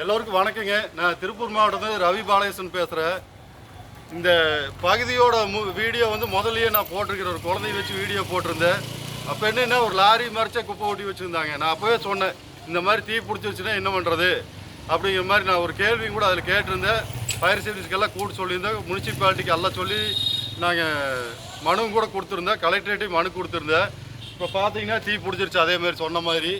எல்லோருக்கும் வணக்கங்க. நான் திருப்பூர் மாவட்டத்தில் ரவி பாலகிருஷ்ணன் பேசுகிறேன் இந்த பகுதியோட மு வீடியோ வந்து முதல்லையே நான் போட்டிருக்கிறேன் ஒரு குழந்தைய வச்சு வீடியோ போட்டிருந்தேன். அப்போ என்னென்னா ஒரு லாரி மறைச்சா குப்பை ஓட்டி வச்சுருந்தாங்க. நான் அப்போவே சொன்னேன் இந்த மாதிரி தீ பிடிச்சி வச்சுன்னா என்ன பண்ணுறது அப்படிங்கிற மாதிரி நான் ஒரு கேள்வியும் கூட அதில் கேட்டிருந்தேன். ஃபயர் சர்வீஸ்க்கெல்லாம் கூட்டு சொல்லியிருந்தேன். முனிசிபாலிட்டிக்கு எல்லாம் சொல்லி நாங்கள் மனுவும் கூட கொடுத்துருந்தேன். கலெக்டரேட்டையும் மனு கொடுத்துருந்தேன். இப்போ பார்த்தீங்கன்னா தீ பிடிச்சிருச்சு அதே மாதிரி சொன்ன மாதிரி.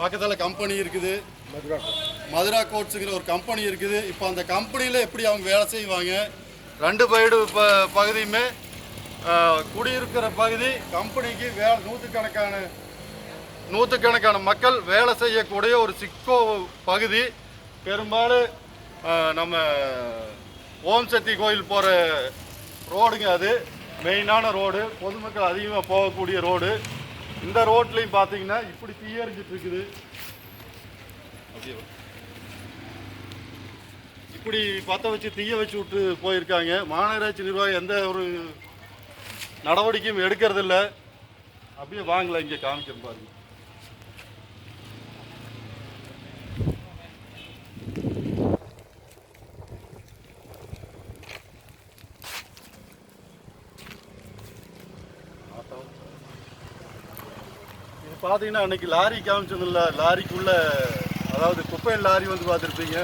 பக்கத்தில் கம்பெனி இருக்குது. மதுரா கோட்ஸுங்கிற ஒரு கம்பெனி இருக்குது. இப்போ அந்த கம்பெனியில் எப்படி அவங்க வேலை செய்வாங்க? ரெண்டு பைடு ப பகுதியுமே குடியிருக்கிற பகுதி கம்பெனிக்கு வே நூற்றுக்கணக்கான நூற்றுக்கணக்கான மக்கள் வேலை செய்யக்கூடிய ஒரு சிக்கோ பகுதி. பெரும்பாலும் நம்ம ஓம் சக்தி கோயில் போகிற ரோடுங்க அது. மெயினான ரோடு. பொதுமக்கள் அதிகமாக போகக்கூடிய ரோடு. இந்த ரோட்லேயும் பார்த்தீங்கன்னா இப்படி தீயரிஞ்சிட்டு இருக்குது. அப்படியே இப்படி பற்ற வச்சு தீய வச்சு விட்டு போயிருக்காங்க. மாநகராட்சி நிர்வாகம் எந்த ஒரு நடவடிக்கையும் எடுக்கிறதில்ல. அப்படியே வாங்கல இங்கே காமிக்கிறேன் பாருங்க. பார்த்தீங்கன்னா அன்னைக்கு லாரி காமிச்சதில்ல லாரிக்குள்ள அதாவது குப்பை லாரி வந்து பார்த்துருப்பீங்க.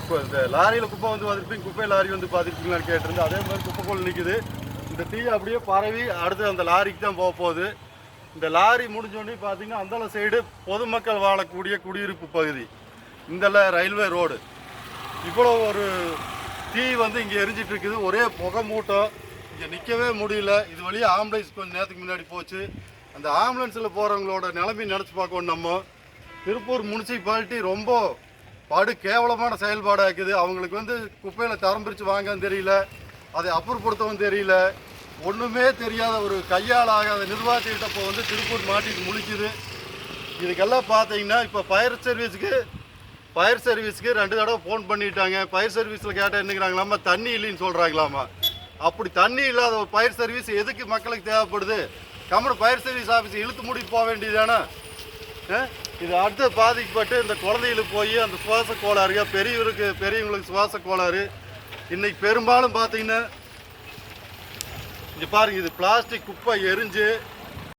இப்போ இந்த லாரியில் குப்பை வந்து பார்த்துருப்பீங்க குப்பை லாரி வந்து பார்த்துருப்பீங்களான்னு கேட்டிருந்தேன். அதே மாதிரி குப்பைக்குள்ள நிற்குது இந்த தீ அப்படியே பரவி அடுத்து அந்த லாரிக்கு தான் போக போகுது. இந்த லாரி முடிஞ்சோடனே பார்த்தீங்கன்னா அந்தள சைடு பொதுமக்கள் வாழக்கூடிய குடியிருப்பு பகுதி. இந்த ரயில்வே ரோடு. இவ்வளோ ஒரு தீ வந்து இங்கே எரிஞ்சிட்டு இருக்குது. ஒரே புகை மூட்டம். இங்கே நிற்கவே முடியல. இது வழியாக ஆம்புலன்ஸ் கொஞ்சம் நேரத்துக்கு முன்னாடி போச்சு. அந்த ஆம்புலன்ஸில் போகிறவங்களோட நிலைமை நினச்சி பார்க்கணும் நம்ம. திருப்பூர் முனிசிபாலிட்டி ரொம்ப படு கேவலமான செயல்பாடாக இருக்குது அவங்களுக்கு வந்து குப்பையில் தரம் பிரித்து வாங்கன்னு தெரியல. அதை அப்புறப்படுத்தவும் தெரியல. ஒன்றுமே தெரியாத ஒரு கையால் ஆகாத நிர்வாகத்திட்ட இப்போ வந்து திருப்பூர் மாட்டிட்டு முழிக்குது. இதுக்கெல்லாம் பார்த்தீங்கன்னா இப்போ ஃபயர் சர்வீஸுக்கு ஃபயர் சர்வீஸ்க்கு ரெண்டு தடவை ஃபோன் பண்ணிட்டாங்க. ஃபயர் சர்வீஸில் கேட்டால் என்னங்கிறாங்களாமா தண்ணி இல்லைன்னு சொல்கிறாங்களாமா அப்படி தண்ணி இல்லாத ஒரு ஃபயர் சர்வீஸ் எதுக்கு மக்களுக்கு தேவைப்படுது? கம்முனு ஃபயர் சர்வீஸ் ஆஃபீஸ் இழுத்து மூடி போக வேண்டியதானே இது அடுத்து பாதிக்கப்பட்டு இந்த குழந்தைகளுக்கு போய் அந்த சுவாச கோளாறுங்க பெரியவருக்கு பெரியவங்களுக்கு சுவாச கோளாறு. இன்றைக்கி பெரும்பாலும் பார்த்தீங்கன்னா இங்கே பாருங்க இது பிளாஸ்டிக் குப்பை எரிஞ்சு